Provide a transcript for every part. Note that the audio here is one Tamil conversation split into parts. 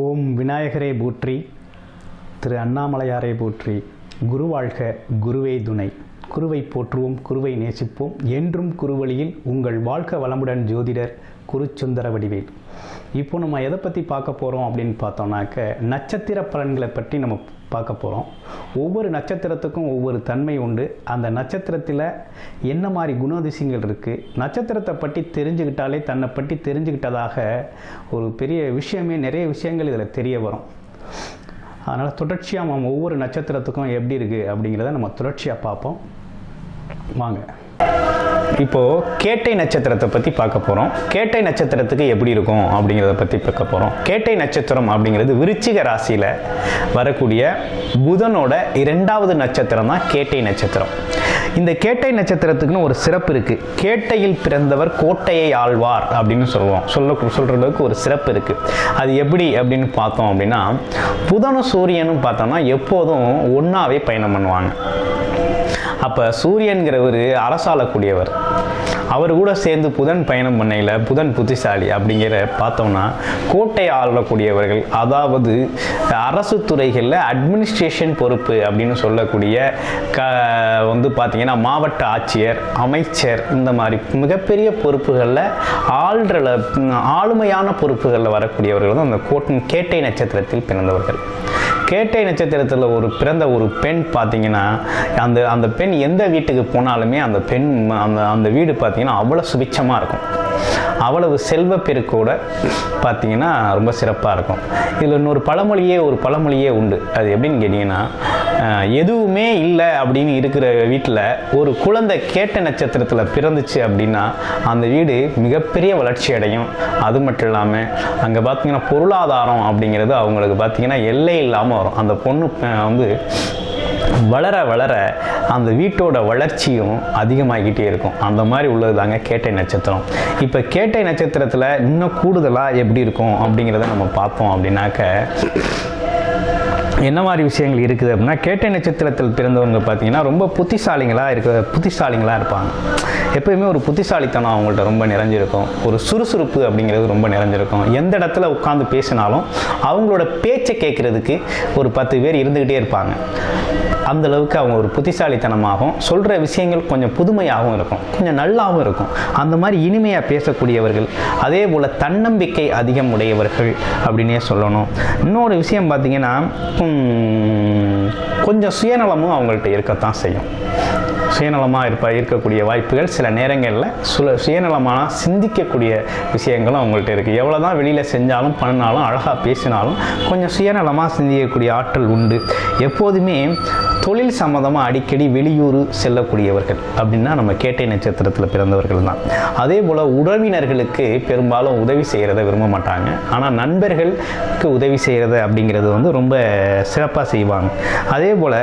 ஓம் விநாயகரை போற்றி திரு அண்ணாமலையாரை போற்றி குரு வாழ்க குருவே துணை. குருவை போற்றுவோம் குருவை நேசிப்போம். என்றும் குருவழியில் உங்கள் வாழ்க வளமுடன் ஜோதிடர் குருச்சுந்தர வடிவேல். இப்போ நம்ம எதை பற்றி பார்க்க போகிறோம் அப்படின்னு பார்த்தோம்னாக்க நட்சத்திர பலன்களை பற்றி நம்ம பார்க்க போகிறோம் ஒவ்வொரு நட்சத்திரத்துக்கும் ஒவ்வொரு தன்மை உண்டு. அந்த நட்சத்திரத்தில் என்ன மாதிரி குணாதிசயங்கள் இருக்குது நட்சத்திரத்தை பற்றி தெரிஞ்சுக்கிட்டாலே தன்னை பற்றி தெரிஞ்சுக்கிட்டதாக ஒரு பெரிய விஷயமே நிறைய விஷயங்கள் இதில் தெரிய வரும். அதனால் தொடர்ச்சியாக நம்ம ஒவ்வொரு நட்சத்திரத்துக்கும் எப்படி இருக்குது அப்படிங்கிறத நம்ம தொடர்ச்சியாக பார்ப்போம். வாங்க. இப்போது கேட்டை நட்சத்திரத்தை பற்றி பார்க்க போகிறோம் கேட்டை நட்சத்திரத்துக்கு எப்படி இருக்கும் அப்படிங்கிறத பற்றி பார்க்க போகிறோம் கேட்டை நட்சத்திரம் அப்படிங்கிறது விருச்சிக ராசியில் வரக்கூடிய புதனோட இரண்டாவது நட்சத்திரம் தான் கேட்டை நட்சத்திரம். இந்த கேட்டை நட்சத்திரத்துக்குன்னு ஒரு சிறப்பு இருக்குது கேட்டையில் பிறந்தவர் கோட்டையை ஆழ்வார் அப்படின்னு சொல்லுவோம். சொல்ல சொல்கிற அளவுக்கு ஒரு சிறப்பு இருக்குது அது எப்படி அப்படின்னு பார்த்தோம் அப்படின்னா புதனும் சூரியனும் பார்த்தோம்னா எப்போதும் ஒன்றாவே பயணம் பண்ணுவாங்க. அப்போ சூரியன்கிறவர் அரசாளக்கூடியவர். அவர் கூட சேர்ந்து புதன் பயணம் பண்ணையில் புதன் புத்திசாலி அப்படிங்கிற பார்த்தோம்னா கோட்டை ஆளக்கூடியவர்கள் அதாவது அரசு துறைகளில் அட்மினிஸ்ட்ரேஷன் பொறுப்பு அப்படின்னு சொல்லக்கூடிய க வந்து பார்த்திங்கன்னா மாவட்ட ஆட்சியர் அமைச்சர் இந்த மாதிரி மிகப்பெரிய பொறுப்புகளில் ஆள்ற ஆளுமையான பொறுப்புகளில் வரக்கூடியவர்கள் தான் அந்த கோட்டன் கேட்டை நட்சத்திரத்தில் பிறந்தவர்கள். கேட்டை நட்சத்திரத்தில் ஒரு பிறந்த ஒரு பெண் பார்த்தீங்கன்னா அந்த அந்த பெண் எந்த வீட்டுக்கு போனாலுமே அந்த பெண் அந்த அந்த வீடு பார்த்தீங்கன்னா அவ்வளோ சுபிச்சமாக இருக்கும். அவ்வளவு செல்வ பெருக்கோட பார்த்தீங்கன்னா ரொம்ப சிறப்பாக இருக்கும். இதில் இன்னொரு பழமொழியே ஒரு பழமொழியே உண்டு. அது எப்படின்னு கேட்டிங்கன்னா எதுவுமே இல்லை அப்படின்னு இருக்கிற வீட்டில் ஒரு குழந்தை கேட்ட நட்சத்திரத்தில் பிறந்துச்சு அப்படின்னா அந்த வீடு மிகப்பெரிய வளர்ச்சி அடையும். அது மட்டும் இல்லாமல் அங்கே பார்த்தீங்கன்னா பொருளாதாரம் அப்படிங்கிறது அவங்களுக்கு பார்த்தீங்கன்னா எல்லை இல்லாமல் வரும். அந்த பொண்ணு வந்து வளர வளர அந்த வீட்டோட வளர்ச்சியும் அதிகமாகிக்கிட்டே இருக்கும். அந்த மாதிரி உள்ளது தாங்க கேட்டை நட்சத்திரம். இப்போ கேட்டை நட்சத்திரத்தில் இன்னும் கூடுதலாக எப்படி இருக்கும் அப்படிங்கிறத நம்ம பார்த்தோம் அப்படின்னாக்க என்ன மாதிரி விஷயங்கள் இருக்குது அப்படின்னா கேட்டை நட்சத்திரத்தில் பிறந்தவங்க பார்த்தீங்கன்னா ரொம்ப புத்திசாலிங்களாக இருக்க புத்திசாலிங்களாக இருப்பாங்க. எப்பயுமே ஒரு புத்திசாலித்தனம் அவங்கள்ட்ட ரொம்ப நிறைஞ்சிருக்கும். ஒரு சுறுசுறுப்பு அப்படிங்கிறது ரொம்ப நிறைஞ்சிருக்கும். எந்த இடத்துல உட்காந்து பேசினாலும் அவங்களோட பேச்சை கேட்குறதுக்கு ஒரு பத்து பேர் இருந்துக்கிட்டே இருப்பாங்க. அந்தளவுக்கு அவங்க ஒரு புத்திசாலித்தனமாகவும் சொல்கிற விஷயங்கள் கொஞ்சம் புதுமையாகவும் இருக்கும் கொஞ்சம் நல்லாவும் இருக்கும். அந்த மாதிரி இனிமையாக பேசக்கூடியவர்கள் அதே போல் தன்னம்பிக்கை அதிகம் உடையவர்கள் அப்படின்னே சொல்லணும். இன்னொரு விஷயம் பார்த்திங்கன்னா கொஞ்சம் சுயநலமும் அவங்கள்ட்ட இருக்கத்தான் செய்யும். சுயநலமாக இருப்ப இருக்கக்கூடிய வாய்ப்புகள் சில நேரங்களில் சுல சுயநலமான சிந்திக்கக்கூடிய விஷயங்களும் அவங்கள்ட்ட இருக்குது எவ்வளோ தான் வெளியில் செஞ்சாலும் பண்ணாலும் அழகாக பேசினாலும் கொஞ்சம் சுயநலமாக சிந்திக்கக்கூடிய ஆற்றல் உண்டு. எப்போதுமே தொழில் சம்மந்தமாக அடிக்கடி வெளியூர் செல்லக்கூடியவர்கள் அப்படின்னா நம்ம கேட்டை நட்சத்திரத்தில் பிறந்தவர்கள் தான். அதே போல் உறவினர்களுக்கு பெரும்பாலும் உதவி செய்கிறத விரும்ப மாட்டாங்க. ஆனால் நண்பர்களுக்கு உதவி செய்கிறது அப்படிங்கிறது வந்து ரொம்ப சிறப்பாக செய்வாங்க. அதே போல்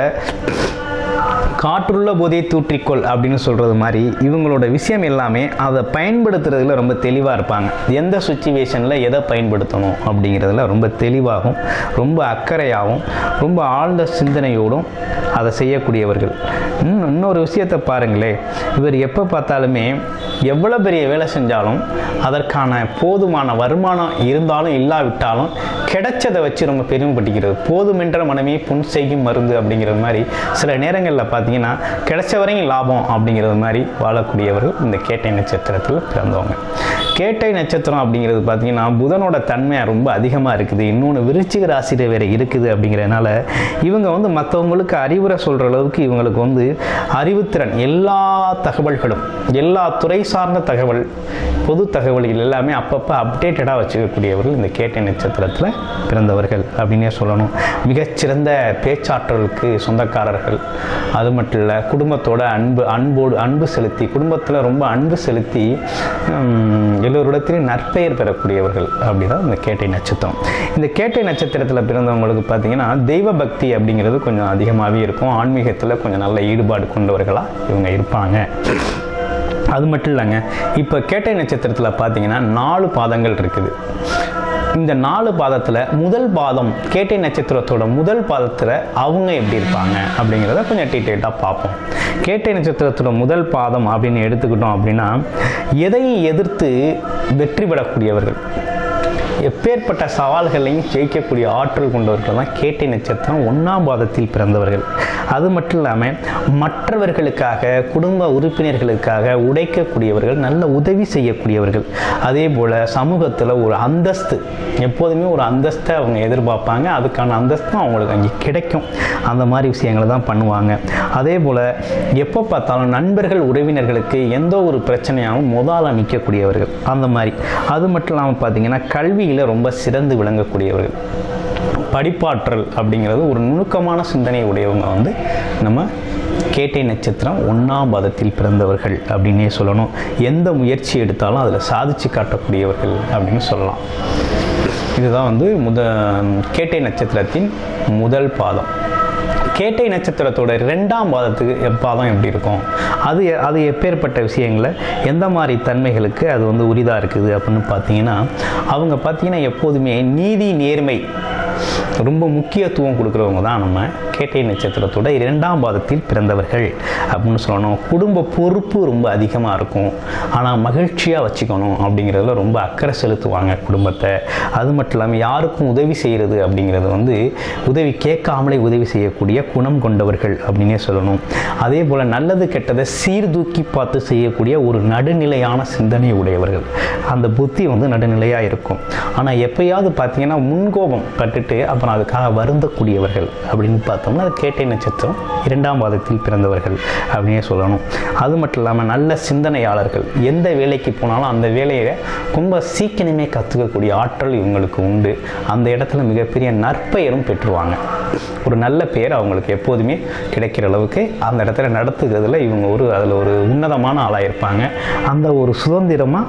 காற்றுள்ள போதே தூற்றிக்கொள் அப்படின்னு சொல்கிறது மாதிரி இவங்களோட விஷயம் எல்லாமே அதை பயன்படுத்துறதுல ரொம்ப தெளிவாக இருப்பாங்க. எந்த சுச்சுவேஷனில் எதை பயன்படுத்தணும் அப்படிங்கிறதுல ரொம்ப தெளிவாகவும் ரொம்ப அக்கறையாகவும் ரொம்ப ஆழ்ந்த சிந்தனையோடும் அதை செய்யக்கூடியவர்கள். இன்னும் இன்னொரு விஷயத்தை பாருங்களேன் இவர் எப்போ பார்த்தாலுமே எவ்வளோ பெரிய வேலை செஞ்சாலும் அதற்கான போதுமான வருமானம் இருந்தாலும் இல்லாவிட்டாலும் கிடைச்சதை வச்சு ரொம்ப பெருமைப்பட்டிக்கிறது. போதுமென்ற மனமே புன் செய்யும் மருந்து அப்படிங்கிற மாதிரி சில நேரங்களில் பார்த்து பார்த்தீங்கன்னா கிடைச்ச வரையும் லாபம் அப்படிங்கிறது மாதிரி வாழக்கூடியவர்கள் இந்த கேட்டை நட்சத்திரத்தில் பிறந்தவங்க. கேட்டை நட்சத்திரம் அப்படிங்கிறது பார்த்தீங்கன்னா புதனோட தன்மை ரொம்ப அதிகமாக இருக்குது. இன்னொன்று விருச்சிக ராசியில் வேறு இருக்குது அப்படிங்கிறதுனால இவங்க வந்து மற்றவங்களுக்கு அறிவுரை சொல்கிற அளவுக்கு இவங்களுக்கு வந்து அறிவுத்திறன் எல்லா தகவல்களும் எல்லா துறை சார்ந்த தகவல் பொது தகவல்கள் எல்லாமே அப்பப்போ அப்டேட்டடாக வச்சுக்கக்கூடியவர்கள் இந்த கேட்டை நட்சத்திரத்தில் பிறந்தவர்கள் அப்படின்னே சொல்லணும். மிகச்சிறந்த பேச்சாற்றலுக்கு சொந்தக்காரர்கள் அது மட்டும் இல்லை குடும்பத்தோட அன்பு அன்போடு அன்பு செலுத்தி குடும்பத்தில் ரொம்ப அன்பு செலுத்தி எல்லோரிடத்திலும் நற்பெயர் பெறக்கூடியவர்கள் அப்படிதான் இந்த கேட்டை நட்சத்திரம். இந்த கேட்டை நட்சத்திரத்தில் பிறந்தவங்களுக்கு பார்த்தீங்கன்னா தெய்வ பக்தி அப்படிங்கிறது கொஞ்சம் அதிகமாகவே இருக்கும். ஆன்மீகத்தில் கொஞ்சம் நல்ல ஈடுபாடு கொண்டவர்களாக இவங்க இருப்பாங்க. அது மட்டும் இல்லைங்க இப்போ கேட்டை நட்சத்திரத்தில் பார்த்தீங்கன்னா நாலு பாதங்கள் இருக்குது. இந்த நாலு பாதத்தில் முதல் பாதம் கேட்டை நட்சத்திரத்தோட முதல் பாதத்தில் அவங்க எப்படி இருப்பாங்க அப்படிங்கிறத கொஞ்சம் டீட்டெயிலாக பார்ப்போம். கேட்டை நட்சத்திரத்தோட முதல் பாதம் அப்படின்னு எடுத்துக்கிட்டோம் அப்படின்னா எதையும் எதிர்த்து வெற்றி பெறக்கூடியவர்கள். எப்பேற்பட்ட சவால்களையும் ஜெயிக்கக்கூடிய ஆற்றல் கொண்டவர்கள் தான் கேட்டை நட்சத்திரம் ஒன்றாம் பாதத்தில் பிறந்தவர்கள். அது மட்டும் இல்லாமல் மற்றவர்களுக்காக குடும்ப உறுப்பினர்களுக்காக உடைக்கக்கூடியவர்கள் நல்ல உதவி செய்யக்கூடியவர்கள். அதே போல் சமூகத்தில் ஒரு அந்தஸ்து எப்போதுமே ஒரு அந்தஸ்தை அவங்க எதிர்பார்ப்பாங்க. அதுக்கான அந்தஸ்தும் அவங்களுக்கு அங்கே கிடைக்கும். அந்த மாதிரி விஷயங்களை தான் பண்ணுவாங்க. அதே போல் எப்போ பார்த்தாலும் நண்பர்கள் உறவினர்களுக்கு எந்த ஒரு பிரச்சனையாகவும் முதல்ல நிற்கக்கூடியவர்கள். அந்த மாதிரி. அது மட்டும் இல்லாமல் பார்த்தீங்கன்னா கல்வியில் ரொம்ப சிறந்து விளங்கக்கூடியவர்கள். படிப்பாற்றல் அப்படிங்கிறது ஒரு நுணுக்கமான சிந்தனை உடையவங்க வந்து நம்ம கேட்டை நட்சத்திரம் ஒன்றாம் பதத்தில் பிறந்தவர்கள் அப்படின்னே சொல்லணும். எந்த முயற்சி எடுத்தாலும் அதில் சாதிச்சு காட்டக்கூடியவர்கள் அப்படின்னு சொல்லலாம். இதுதான் வந்து முத கேட்டை நட்சத்திரத்தின் முதல் பாதம். கேட்டை நட்சத்திரத்தோட ரெண்டாம் பாதத்துக்கு எப்பாதான் பாதம் எப்படி இருக்கும்? அது அது எப்பேற்பட்ட விஷயங்களை எந்த மாதிரி தன்மைகளுக்கு அது வந்து உரிதாக இருக்குது அப்படின்னு பார்த்தீங்கன்னா அவங்க பார்த்தீங்கன்னா எப்போதுமே நீதி நேர்மை ரொம்ப முக்கியத்துவம் கொடுக்குறவங்க தான் நம்ம கேட்டை நட்சத்திரத்தோட இரண்டாம் பாதத்தில் பிறந்தவர்கள் அப்படின்னு சொல்லணும். குடும்ப பொறுப்பு ரொம்ப அதிகமாக இருக்கும். ஆனால் மகிழ்ச்சியாக வச்சுக்கணும் அப்படிங்கிறதுல ரொம்ப அக்கறை செலுத்துவாங்க குடும்பத்தை. அது மட்டும் இல்லாமல் யாருக்கும் உதவி செய்கிறது அப்படிங்கிறது வந்து உதவி கேட்காமலே உதவி செய்யக்கூடிய குணம் கொண்டவர்கள் அப்படின்னே சொல்லணும். அதே போல் நல்லது கெட்டதை சீர்தூக்கி பார்த்து செய்யக்கூடிய ஒரு நடுநிலையான சிந்தனை உடையவர்கள். அந்த புத்தி வந்து நடுநிலையாக இருக்கும். ஆனால் எப்பயாவது பார்த்தீங்கன்னா முன்கோபம் பட்டுட்டு அப்புறம் அதுக்காக வருந்தக்கூடியவர்கள் அப்படின்னு பார்த்தோம்னா அது கேட்டை நட்சத்திரம் இரண்டாம் பாதத்தில் பிறந்தவர்கள் அப்படின்னே சொல்லணும். அது மட்டும் இல்லாமல் நல்ல சிந்தனையாளர்கள் எந்த வேலைக்கு போனாலும் அந்த வேலையை ரொம்ப சீக்கிரமே கற்றுக்கக்கூடிய ஆற்றல் இவங்களுக்கு உண்டு. அந்த இடத்துல மிகப்பெரிய நற்பெயரும் பெற்றுவாங்க. ஒரு நல்ல பெயர் அவங்களுக்கு எப்போதுமே கிடைக்கிற அளவுக்கு அந்த இடத்துல நடத்துகிறதுல இவங்க ஒரு அதில் ஒரு உன்னதமான ஆளாக இருப்பாங்க. அந்த ஒரு சுதந்திரமாக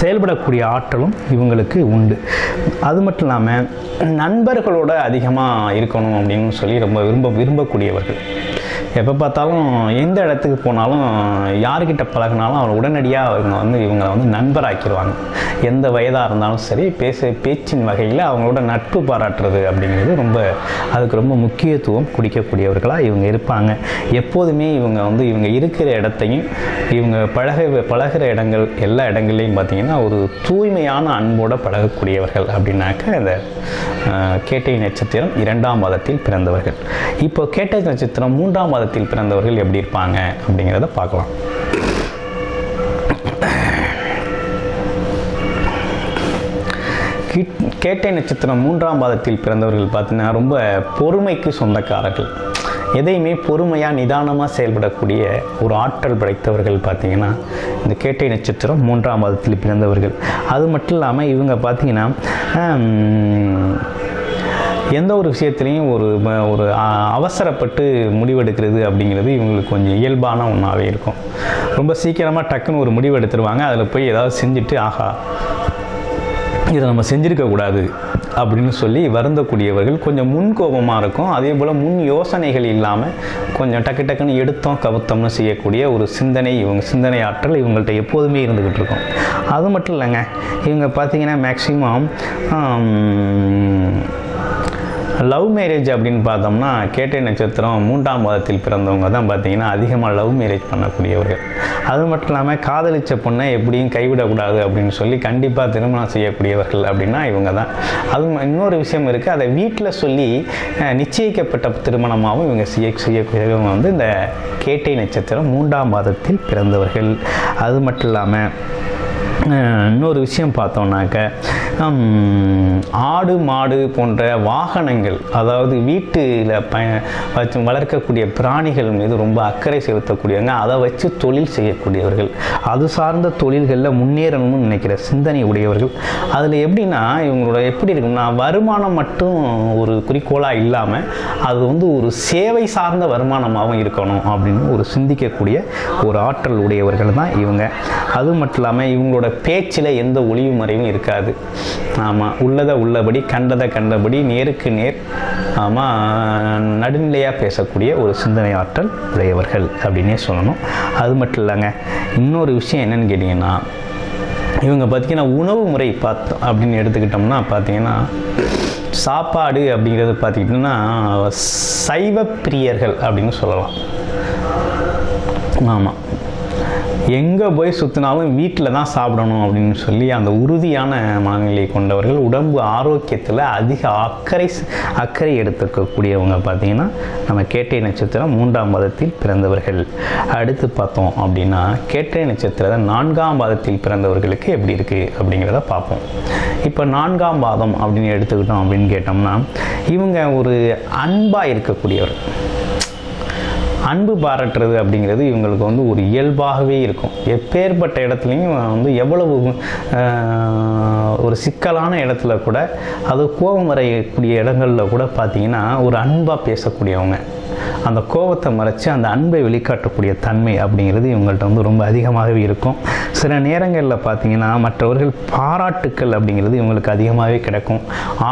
செயல்படக்கூடிய ஆற்றலும் இவங்களுக்கு உண்டு. அது மட்டும் இல்லாமல் நண்பர்களோட அதிகமாக இருக்கணும் அப்படின்னு சொல்லி ரொம்ப விரும்ப விரும்பக்கூடியவர்கள். எப்போ பார்த்தாலும் எந்த இடத்துக்கு போனாலும் யாருக்கிட்ட பழகினாலும் அவர் உடனடியாக அவங்க வந்து இவங்களை வந்து நண்பராக்கிடுவாங்க எந்த வயதாக இருந்தாலும் சரி பேச பேச்சின் வகையில் அவங்களோட நட்பு பாராட்டுறது அப்படிங்கிறது ரொம்ப அதுக்கு ரொம்ப முக்கியத்துவம் குடிக்கக்கூடியவர்களாக இவங்க இருப்பாங்க. எப்போதுமே இவங்க வந்து இவங்க இருக்கிற இடத்தையும் இவங்க பழக பழகுற இடங்கள் எல்லா இடங்கள்லையும் பார்த்தீங்கன்னா ஒரு தூய்மையான அன்போடு பழகக்கூடியவர்கள் அப்படின்னாக்க அந்த கேட்டை நட்சத்திரம் இரண்டாம் மாதத்தில் பிறந்தவர்கள். இப்போ கேட்டை நட்சத்திரம் மூன்றாம் மாதத்தில் பிறந்தவர்கள் எப்படி இருப்பாங்க அப்படிங்கிறத பார்க்கலாம். கேட்டை நட்சத்திரம் மூன்றாம் பாதத்தில் பிறந்தவர்கள் பார்த்தீங்கன்னா ரொம்ப பொறுமைக்கு சொந்தக்காரர்கள். எதையுமே பொறுமையாக நிதானமாக செயல்படக்கூடிய ஒரு ஆற்றல் படைத்தவர்கள் பார்த்திங்கன்னா இந்த கேட்டை நட்சத்திரம் மூன்றாம் பாதத்தில் பிறந்தவர்கள். அது மட்டும் இல்லாமல் இவங்க பார்த்திங்கன்னா எந்த ஒரு விஷயத்துலையும் ஒரு ஒரு அவசரப்பட்டு முடிவெடுக்கிறது அப்படிங்கிறது இவங்களுக்கு கொஞ்சம் இயல்பான ஒன்றாவே இருக்கும். ரொம்ப சீக்கிரமாக டக்குன்னு ஒரு முடிவு எடுத்துருவாங்க அதில் போய் ஏதாவது செஞ்சுட்டு ஆஹா இதை நம்ம செஞ்சுருக்கக்கூடாது அப்படின்னு சொல்லி வருந்தக்கூடியவர்கள் கொஞ்சம் முன்கோபமாக இருக்கும். அதே போல் முன் யோசனைகள் இல்லாமல் கொஞ்சம் டக்கு டக்குன்னு எடுத்தோம் கவுத்தோம்னு செய்யக்கூடிய ஒரு சிந்தனை இவங்க சிந்தனை ஆற்றல் இவங்கள்ட்ட எப்போதுமே இருந்துக்கிட்டு இருக்கும். அது மட்டும் இல்லைங்க. இவங்க பார்த்தீங்கன்னா மேக்ஸிமம் லவ் மேரேஜ் அப்படின்னு பார்த்தோம்னா கேட்டை நட்சத்திரம் மூன்றாம் மாதத்தில் பிறந்தவங்க தான் பார்த்தீங்கன்னா அதிகமாக லவ் மேரேஜ் பண்ணக்கூடியவர்கள். அது மட்டும் இல்லாமல் காதலிச்ச பொண்ணை எப்படியும் கைவிடக்கூடாது அப்படின்னு சொல்லி கண்டிப்பாக திருமணம் செய்யக்கூடியவர்கள் அப்படின்னா இவங்க தான். அது இன்னொரு விஷயம் இருக்குது அதை வீட்டில் சொல்லி நிச்சயிக்கப்பட்ட திருமணமாகவும் இவங்க செய்ய செய்யக்கூடியவங்க வந்து இந்த கேட்டை நட்சத்திரம் மூன்றாம் மாதத்தில் பிறந்தவர்கள். அது மட்டும் இல்லாமல் இன்னொரு விஷயம் பார்த்தோம்னாக்க ஆடு மாடு போன்ற வாகனங்கள் அதாவது வீட்டில் ப வச்சு வளர்க்கக்கூடிய பிராணிகள் மீது ரொம்ப அக்கறை செலுத்தக்கூடியவங்க அதை வச்சு தொழில் செய்யக்கூடியவர்கள். அது சார்ந்த தொழில்களில் முன்னேறணும்னு நினைக்கிற சிந்தனை உடையவர்கள். அதில் எப்படின்னா இவங்களோட எப்படி இருக்கும்னா வருமானம் மட்டும் ஒரு குறிக்கோளாக இல்லாமல் அது வந்து ஒரு சேவை சார்ந்த வருமானமாகவும் இருக்கணும் அப்படின்னு ஒரு சிந்திக்கக்கூடிய ஒரு ஆற்றல் உடையவர்கள் தான் இவங்க. அது மட்டும் இல்லாமல் இவங்களோட பேச்சில் எந்த ஒளிவு மறைவும் இருக்காது. ஆமாம் உள்ளதை உள்ளபடி கண்டதை கண்டபடி நேருக்கு நேர் ஆமாம் நடுநிலையாக பேசக்கூடிய ஒரு சிந்தனை ஆற்றல் உடையவர்கள் அப்படின்னே சொல்லணும். அது மட்டும் இல்லைங்க இன்னொரு விஷயம் என்னன்னு கேட்டிங்கன்னா இவங்க பார்த்தீங்கன்னா உணவு முறை பார்த்தோம் அப்படின்னு எடுத்துக்கிட்டோம்னா பார்த்தீங்கன்னா சாப்பாடு அப்படிங்கிறது பார்த்திங்கன்னா சைவ பிரியர்கள் அப்படின்னு சொல்லலாம். ஆமாம் எங்கே போய் சுற்றினாலும் வீட்டில் தான் சாப்பிடணும் அப்படின்னு சொல்லி அந்த உறுதியான மனநிலை கொண்டவர்கள் உடம்பு ஆரோக்கியத்தில் அதிக அக்கறை அக்கறை எடுத்துக்கக்கூடியவங்க பார்த்தீங்கன்னா நம்ம கேட்டை நட்சத்திரம் மூன்றாம் மதத்தில் பிறந்தவர்கள். அடுத்து பார்த்தோம் அப்படின்னா கேட்டை நட்சத்திரம் நான்காம் மாதத்தில் பிறந்தவர்களுக்கு எப்படி இருக்குது அப்படிங்கிறத பார்ப்போம். இப்போ நான்காம் மாதம் அப்படின்னு எடுத்துக்கிட்டோம் அப்படின்னு கேட்டோம்னா இவங்க ஒரு அன்பாக இருக்கக்கூடியவர். அன்பு பாராட்டுறது அப்படிங்கிறது இவங்களுக்கு வந்து ஒரு இயல்பாகவே இருக்கும். எப்பேற்பட்ட இடத்துலையும் வந்து எவ்வளவு ஒரு சிக்கலான இடத்துல கூட அது கோபம் வரையக்கூடிய இடங்களில் கூட பார்த்திங்கன்னா ஒரு அன்பாக பேசக்கூடியவங்க. அந்த கோபத்தை மறைச்சு அந்த அன்பை வெளிக்காட்டக்கூடிய தன்மை அப்படிங்கிறது இவங்கள்ட்ட வந்து ரொம்ப அதிகமாகவே இருக்கும். சில நேரங்களில் பார்த்தீங்கன்னா மற்றவர்கள் பாராட்டுக்கள் அப்படிங்கிறது இவங்களுக்கு அதிகமாகவே கிடைக்கும்.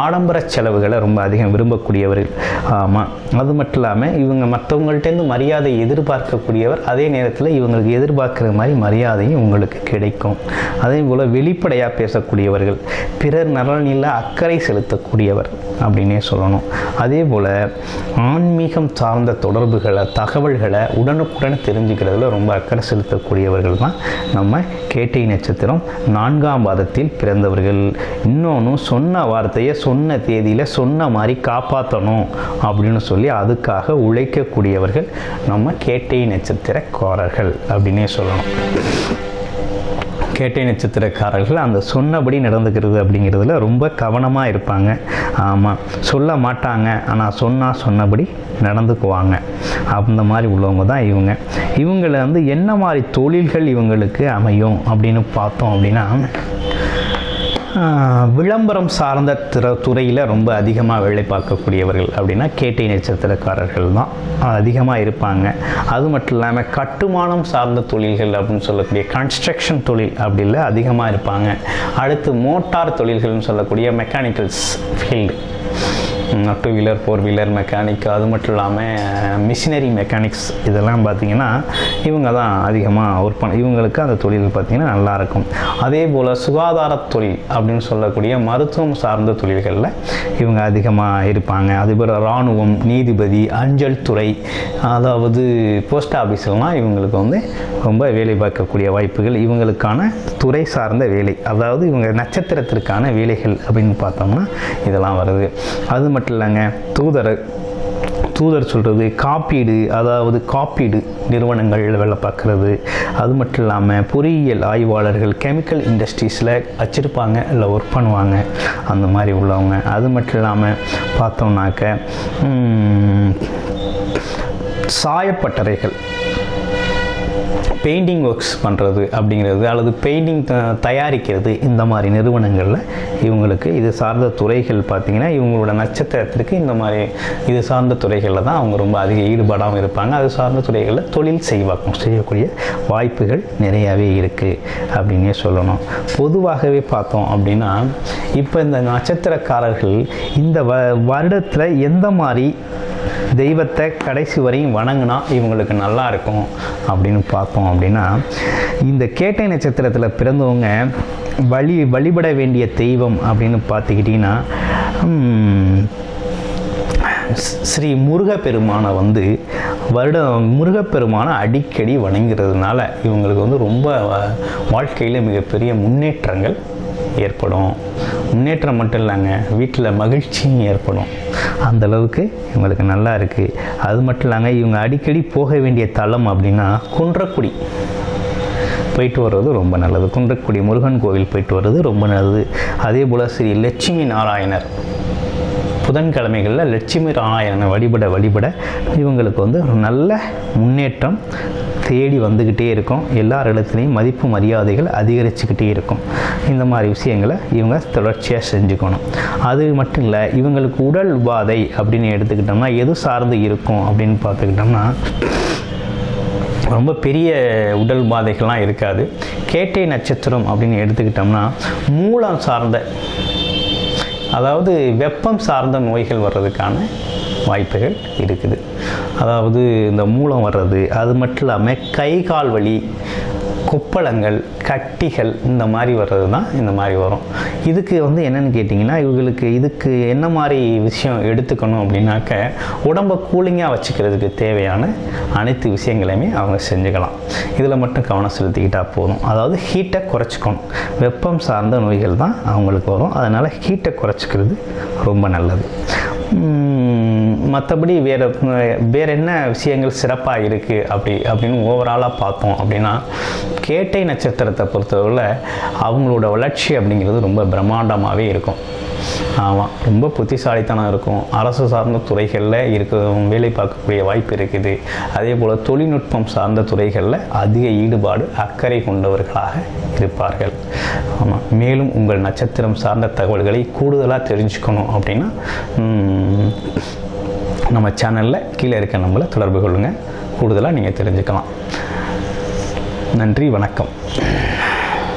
ஆடம்பர செலவுகளை ரொம்ப அதிகம் விரும்பக்கூடியவர்கள். ஆமாம் அது மட்டும் இல்லாமல் இவங்க மற்றவங்கள்ட்டேருந்து மரியாதை எதிர்பார்க்கக்கூடியவர் அதே நேரத்தில் இவங்களுக்கு எதிர்பார்க்குற மாதிரி மரியாதையும் உங்களுக்கு கிடைக்கும். அதே போல் வெளிப்படையாக பேசக்கூடியவர்கள் பிறர் நலனில் அக்கறை செலுத்தக்கூடியவர் அப்படின்னே சொல்லணும். அதே போல் ஆன்மீகம் சார்ந்த தொடர்புகளை தகவல்களை உடனுக்குடன் தெரிஞ்சுக்கிறதுல ரொம்ப அக்கறை செலுத்தக்கூடியவர்கள் தான் நம்ம கேட்டை நட்சத்திரம் நான்காம் பாதத்தில் பிறந்தவர்கள். இன்னொன்று சொன்ன வார்த்தையை சொன்ன தேதியில் சொன்ன மாதிரி காப்பாற்றணும் அப்படின்னு சொல்லி அதுக்காக உழைக்கக்கூடியவர்கள் நம்ம கேட்டை நட்சத்திரக்காரர்கள் அப்படின்னே சொல்லணும். கேட்டை நட்சத்திரக்காரர்கள் அந்த சொன்னபடி நடந்துக்கிறது அப்படிங்கிறதுல ரொம்ப கவனமாக இருப்பாங்க. ஆமாம் சொல்ல மாட்டாங்க. ஆனால் சொன்னால் சொன்னபடி நடந்துக்குவாங்க. அந்த மாதிரி உள்ளவங்க தான் இவங்க. இவங்களை வந்து என்ன மாதிரி தொழில்கள் இவங்களுக்கு அமையும் அப்படின்னு பார்த்தோம் அப்படின்னா விளம்பரம் சார்ந்த திற துறையில் ரொம்ப அதிகமாக வேலை பார்க்கக்கூடியவர்கள் அப்படின்னா கேட்டை நட்சத்திரக்காரர்கள் தான். அதிகமாக இருப்பாங்க. அது மட்டும் இல்லாமல் கட்டுமானம் சார்ந்த தொழில்கள் அப்படின்னு சொல்லக்கூடிய கன்ஸ்ட்ரக்ஷன் தொழில் அப்படில அதிகமாக இருப்பாங்க. அடுத்து மோட்டார் தொழில்கள்னு சொல்லக்கூடிய mechanicals field two wheeler four wheeler mechanic அது மட்டும் இல்லாமல் மிஷினரி மெக்கானிக்ஸ் இதெல்லாம் பார்த்தீங்கன்னா இவங்க தான் அதிகமாக ஒர்க் பண்ண இவங்களுக்கு அந்த தொழில் பார்த்திங்கன்னா நல்லாயிருக்கும் அதே போல் சுகாதார தொழில் அப்படின்னு சொல்லக்கூடிய மருத்துவம் சார்ந்த தொழில்களில் இவங்க அதிகமாக இருப்பாங்க. அதுபோல் இராணுவம் நீதிபதி அஞ்சல் துறை அதாவது போஸ்ட் ஆஃபீஸ்லாம் இவங்களுக்கு வந்து ரொம்ப வேலை பார்க்கக்கூடிய வாய்ப்புகள். இவங்களுக்கான துறை சார்ந்த வேலை அதாவது இவங்க நட்சத்திரத்திற்கான வேலைகள் அப்படின்னு பார்த்தோம்னா இதெல்லாம் வருது. அது மட்டும் இல்லைங்க. தூதர் தூதர் சொல்கிறது காப்பீடு அதாவது காப்பீடு நிறுவனங்கள் வேலை பார்க்குறது. அது மட்டும் இல்லாமல் பொறியியல் ஆய்வாளர்கள் கெமிக்கல் இண்டஸ்ட்ரீஸில் வச்சுருப்பாங்க இல்லை ஒர்க் பண்ணுவாங்க அந்த மாதிரி உள்ளவங்க. அது மட்டும் இல்லாமல் பார்த்தோம்னாக்க சாயப்பட்டறைகள். பெயிண்டிங் ஒர்க்ஸ் பண்ணுறது அப்படிங்கிறது அல்லது பெயிண்டிங் தயாரிக்கிறது இந்த மாதிரி நிறுவனங்களில் இவங்களுக்கு இது சார்ந்த துறைகள் பார்த்திங்கன்னா இவங்களோட நட்சத்திரத்திற்கு இந்த மாதிரி இது சார்ந்த துறைகளில் தான் அவங்க ரொம்ப அதிக ஈடுபாடாகவும் இருப்பாங்க. அது சார்ந்த துறைகளில் தொழில் செய்வாக்கம் செய்யக்கூடிய வாய்ப்புகள் நிறையாவே இருக்குது அப்படின்னே சொல்லணும். பொதுவாகவே பார்த்தோம் அப்படின்னா இப்போ இந்த நட்சத்திரக்காரர்கள் இந்த வ வருடத்தில் எந்த மாதிரி தெய்வத்தை கடைசி வரையும் வணங்கினா இவங்களுக்கு நல்லா இருக்கும் அப்படின்னு பார்த்தோம் அப்படின்னா இந்த கேட்டை நட்சத்திரத்தில் பிறந்தவங்க வழி வழிபட வேண்டிய தெய்வம் அப்படின்னு பார்த்துக்கிட்டிங்கன்னா ஸ்ரீ முருகப்பெருமானை வந்து வருடம் முருகப்பெருமானை அடிக்கடி வணங்குறதுனால இவங்களுக்கு வந்து ரொம்ப வாழ்க்கையில் மிகப்பெரிய முன்னேற்றங்கள் ஏற்படும். முன்னேற்றம் மட்டும் இல்லைங்க வீட்டில் மகிழ்ச்சியும் ஏற்படும். அந்த அளவுக்கு இவங்களுக்கு நல்லா இருக்குது அது மட்டும் இல்லைங்க இவங்க அடிக்கடி போக வேண்டிய தலம் அப்படின்னா குன்றக்குடி. போயிட்டு வர்றது ரொம்ப நல்லது. குன்றக்குடி முருகன் கோவில் போயிட்டு வர்றது ரொம்ப நல்லது. அதே போல் ஸ்ரீ லட்சுமி நாராயணர். புதன்கிழமைகளில் லட்சுமி நாராயணனை வழிபட வழிபட இவங்களுக்கு வந்து நல்ல முன்னேற்றம் தேடி வந்துக்கிட்டே இருக்கும். எல்லார் இடத்துலையும் மதிப்பு மரியாதைகள் அதிகரிச்சுக்கிட்டே இருக்கும். இந்த மாதிரி விஷயங்களை இவங்க தொடர்ச்சியாக செஞ்சுக்கணும். அது மட்டும் இல்லை இவங்களுக்கு உடல் உபாதை அப்படின்னு எடுத்துக்கிட்டோம்னா எது சார்ந்து இருக்கும் அப்படின்னு பார்த்துக்கிட்டோம்னா ரொம்ப பெரிய உடல் பாதைகள்லாம் இருக்காது. கேட்டை நட்சத்திரம் அப்படின்னு எடுத்துக்கிட்டோம்னா மூலம் சார்ந்த அதாவது வெப்பம் சார்ந்த நோய்கள் வர்றதுக்கான வாய்ப்புகள் இருக்குது. அதாவது இந்த மூலம் வர்றது அது மட்டும் இல்லாமல் கை கால் வலி கொப்பளங்கள் கட்டிகள் இந்த மாதிரி வர்றது தான் இந்த மாதிரி வரும். இதுக்கு வந்து என்னன்னு கேட்டிங்கன்னா இவங்களுக்கு இதுக்கு என்ன மாதிரி விஷயம் எடுத்துக்கணும் அப்படின்னாக்க உடம்பை கூலிங்காக வச்சுக்கிறதுக்கு தேவையான அனைத்து விஷயங்களையுமே அவங்க செஞ்சுக்கலாம். இதில் மட்டும் கவனம் செலுத்திக்கிட்டால் போதும். அதாவது ஹீட்டை குறைச்சிக்கணும். வெப்பம் சார்ந்த நோய்கள் தான் அவங்களுக்கு வரும். அதனால் ஹீட்டை குறைச்சிக்கிறது ரொம்ப நல்லது. மற்றபடி வேறு வேறு என்ன விஷயங்கள் சிறப்பாக இருக்குது அப்படி அப்படின்னு ஓவராலாக பார்த்தோம் அப்படின்னா கேட்டை நட்சத்திரத்தை பொறுத்தவரை அவங்களோட வளர்ச்சி அப்படிங்கிறது ரொம்ப பிரம்மாண்டமாகவே இருக்கும். ஆமாம் ரொம்ப புத்திசாலித்தனம் இருக்கும். அரசு சார்ந்த துறைகளில் இருக்க வேலை பார்க்கக்கூடிய வாய்ப்பு இருக்குது. அதே போல் தொழில்நுட்பம் சார்ந்த துறைகளில் அதிக ஈடுபாடு அக்கறை கொண்டவர்களாக இருப்பார்கள். ஆமாம் மேலும் உங்கள் நட்சத்திரம் சார்ந்த தகவல்களை கூடுதலாக தெரிஞ்சுக்கணும் அப்படின்னா நம்ம சேனலில் கீழே இருக்க நம்மளை தொடர்பு கொள்ளுங்கள் கூடுதலாக நீங்கள் தெரிஞ்சுக்கலாம். நன்றி வணக்கம்.